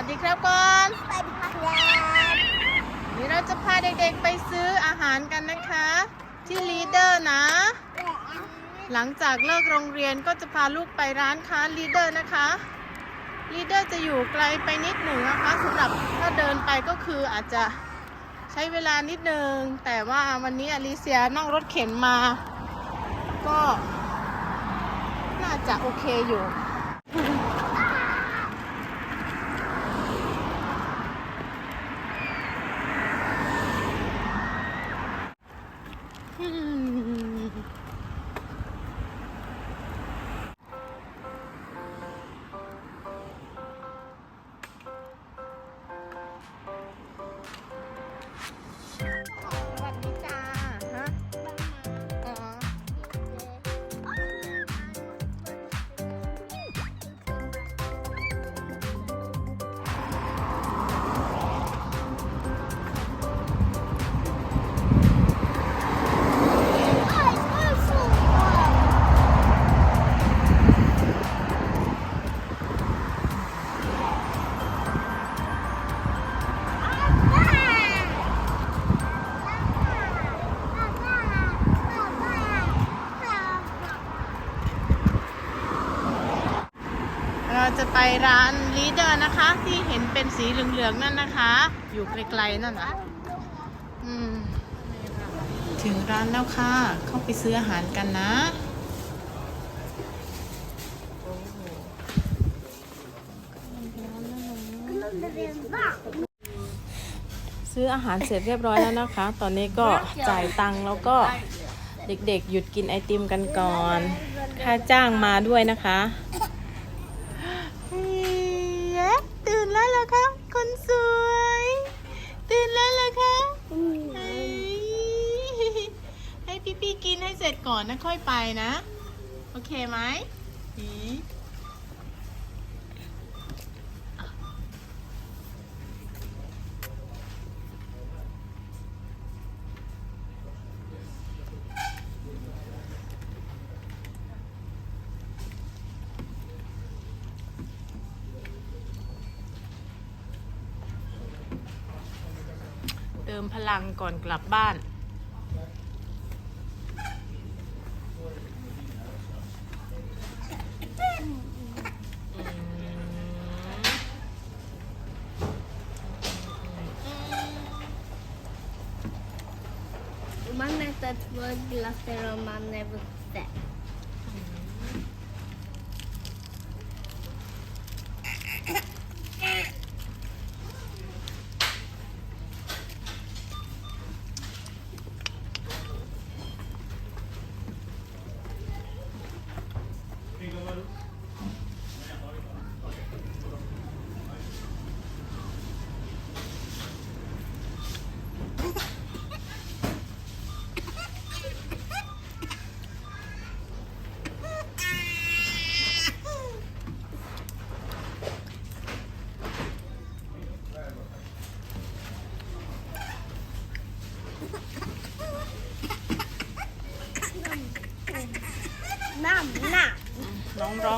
วัสดีครับก่อน สวัสดีครับนี่เราจะพาเด็กๆไปซื้ออาหารกันนะคะ ที่ลีเดอร์นะ หลังจากเลิกโรงเรียนก็จะพาลูกไปร้านค้าลีเดอร์นะคะลีเดอร์จะอยู่ไกลไปนิดหนึ่งนะคะสำหรับถ้าเดินไปก็คืออาจจะใช้เวลานิดนึง แต่ว่าวันนี้อลิเซียนั่งรถเข็นมา ก็น่าจะโอเคอยู่ ไปร้านลีเดอร์นะคะ ที่เห็นเป็นสีเหลืองๆนั่นนะคะ อยู่ไกลๆนั่นนะอืมถึงร้านแล้วค่ะ เข้าไปซื้ออาหารกันนะซื้ออาหารเสร็จเรียบร้อยแล้วนะคะ ตอนนี้ก็จ่ายตังค์แล้วก็เด็กๆ หยุดกินไอติมกันก่อน ค่าจ้างมาด้วยนะคะ ตื่นแล้วเหรอคะคนสวย ตื่นแล้วเหรอคะเฮ้ยให้พี่ๆกินให้เสร็จก่อนนะค่อยไปนะ โอเคไหมอือ เติมพลังก่อนกลับบ้าน Man äter två glassar och man är vuxen.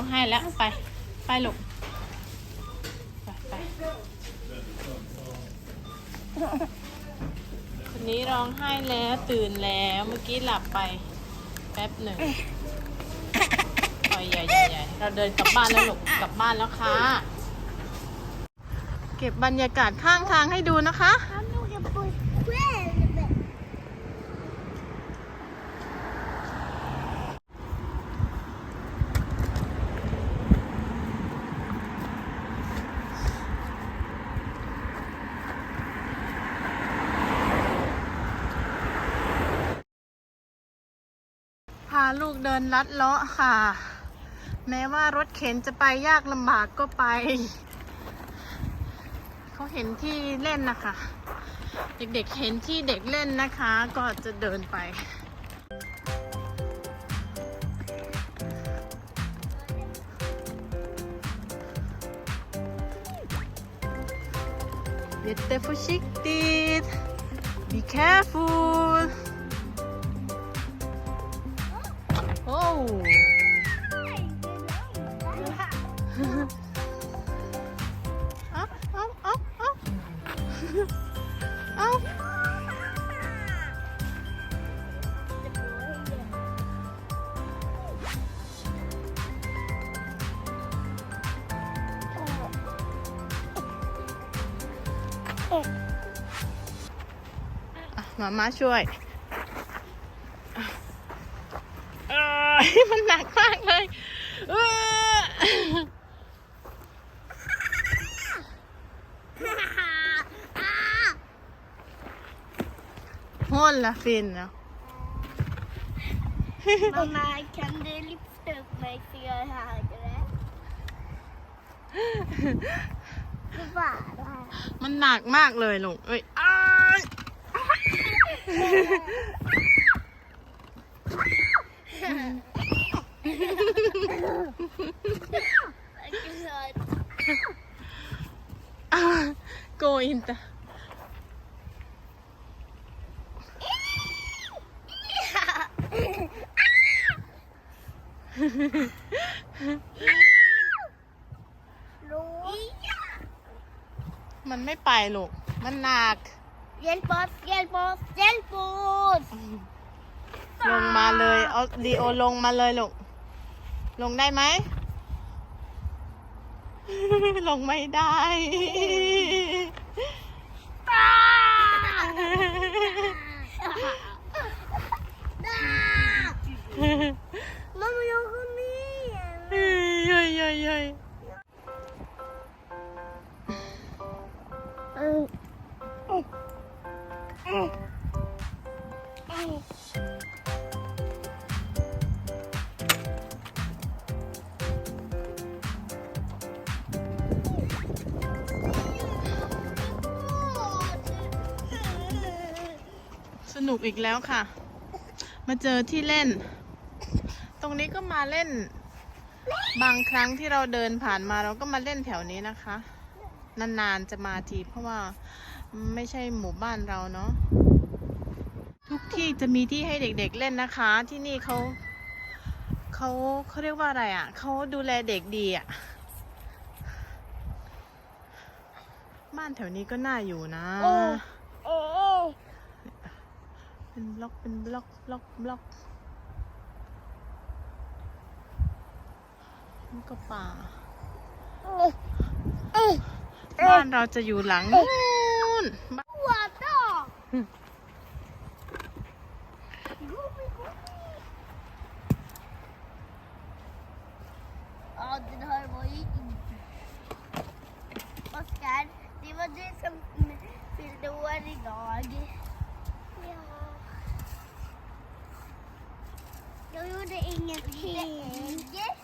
องร้องไห้แล้วไป ไปลูกไปไปคนนี้ร้องไห้แล้วตื่นแล้วเมื่อกี้หลับไป แป๊บหนึ่งปล่อยใหญ่ใหญ่เราเดินกลับบ้านแล้วลูกกลับบ้านแล้วค่ะ เก็บบรรยากาศข้างทางให้ดูนะคะ ลูกเดินลัดเลาะค่ะ แม้ว่ารถเข็นจะไปยากลำบากก็ไป เขาเห็นที่เล่นนะคะ เด็กๆเห็นที่เด็กเล่นนะคะ ก็จะเดินไป Lite försiktigt. Be careful. อาเอาเอาเอาเอาอะมาม่าช่วย มันหนักมากเลยเอ้อ håll la finna. Mamma, kan du lyfta upp mig så jag är högre? Bara. มันหนักมากเลยลูกเอ้ยอ้าย Gå inte. Låt. มันไม่ไปลูก มันหนัก Hjälp oss, hjälp oss, hjälp oss! ลงมาเลย เอาดีโอลงมาเลยลูก ลงได้ไหม ลงไม่ได้ Mamma, jag går ner. เฮ้ยเฮ้ยเฮ้ยเฮ้ยส นุกอีกแล้วค่ะ มาเจอที่เล่น ตรงนี้ก็มาเล่น บางครั้งที่เราเดินผ่านมาเราก็มาเล่นแถวนี้นะคะ นานๆจะมาทีเพราะว่าไม่ใช่หมู่บ้านเราเนาะทุกที่จะมีที่ให้เด็กๆเล่นนะคะ ที่นี่เขาเขาเขาเรียกว่าอะไรอะ่ะเขาดูแลเด็กดีอะ่ะบ้านแถวนี้ก็น่าอยู่นะ Åh. เป็นบล็อกเป็นบล็อกบล็อกบล็อกนี่ก็ป่า บ้านเราจะอยู่หลังนู้นบ้าน What då? holding a pen.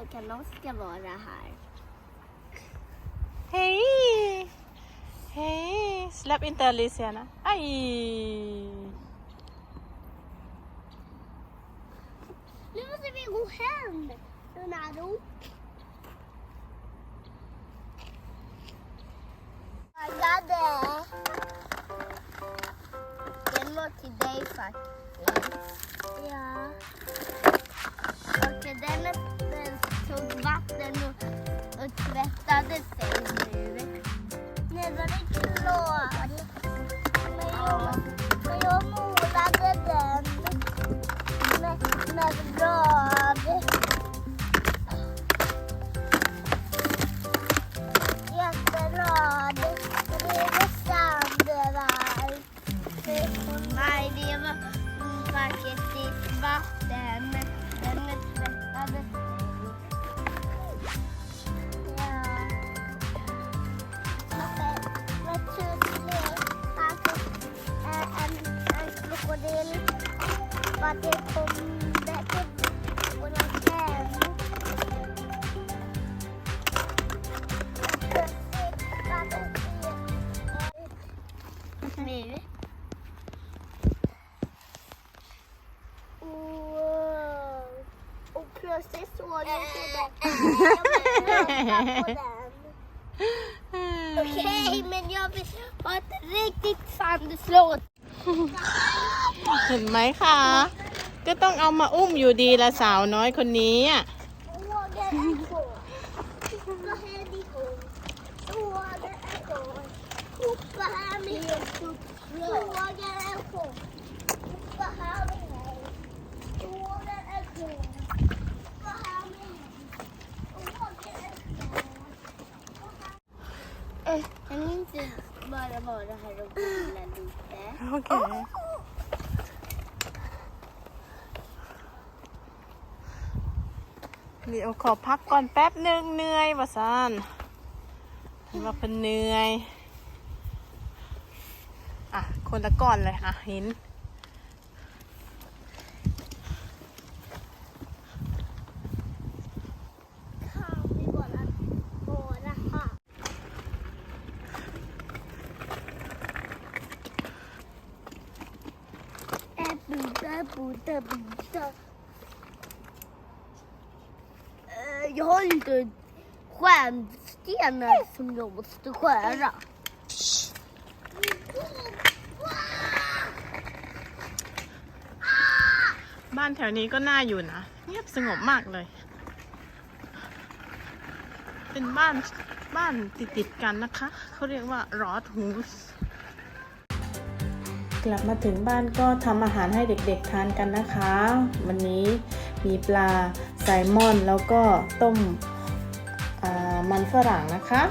Så kan Oskar vara här. Hej! Hej! Släpp inte Alicia. Aj! Nu måste vi gå hem, Ronaldo. Taggade. Den var till dig faktiskt. Ja. Och den och, tvättade sig nu. Nu var det klart. Okej, men jag vill ha ett riktigt sandslott. เห็นไหมคะ ก็ต้องเอามาอุ้มอยู่ดีละสาวน้อยคนนี้อะ så. Kan ni inte bara vara här och vila lite? โอเคเดี๋ยวขอพักก่อนแป๊บหนึ่งเหนื่อยบ่ซันเห็นว่าเป็นเหนื่อย อะ คนละก่อนเลยอะหิน Kan vi bara vara här? Buda, Buda, Buda. Eh, Jag har inte stjärnstenar som jag måste skära. บ้านแถวนี้ก็น่าอยู่นะ เงียบสงบมากเลย เป็นบ้านบ้านติดติดๆกันนะคะ เขาเรียกว่า รอดฮูส กลับมาถึงบ้านก็ทำอาหารให้เด็กๆทานกันนะคะ วันนี้มีปลาไซลมอนแล้วก็ต้มมันฝรั่งนะคะ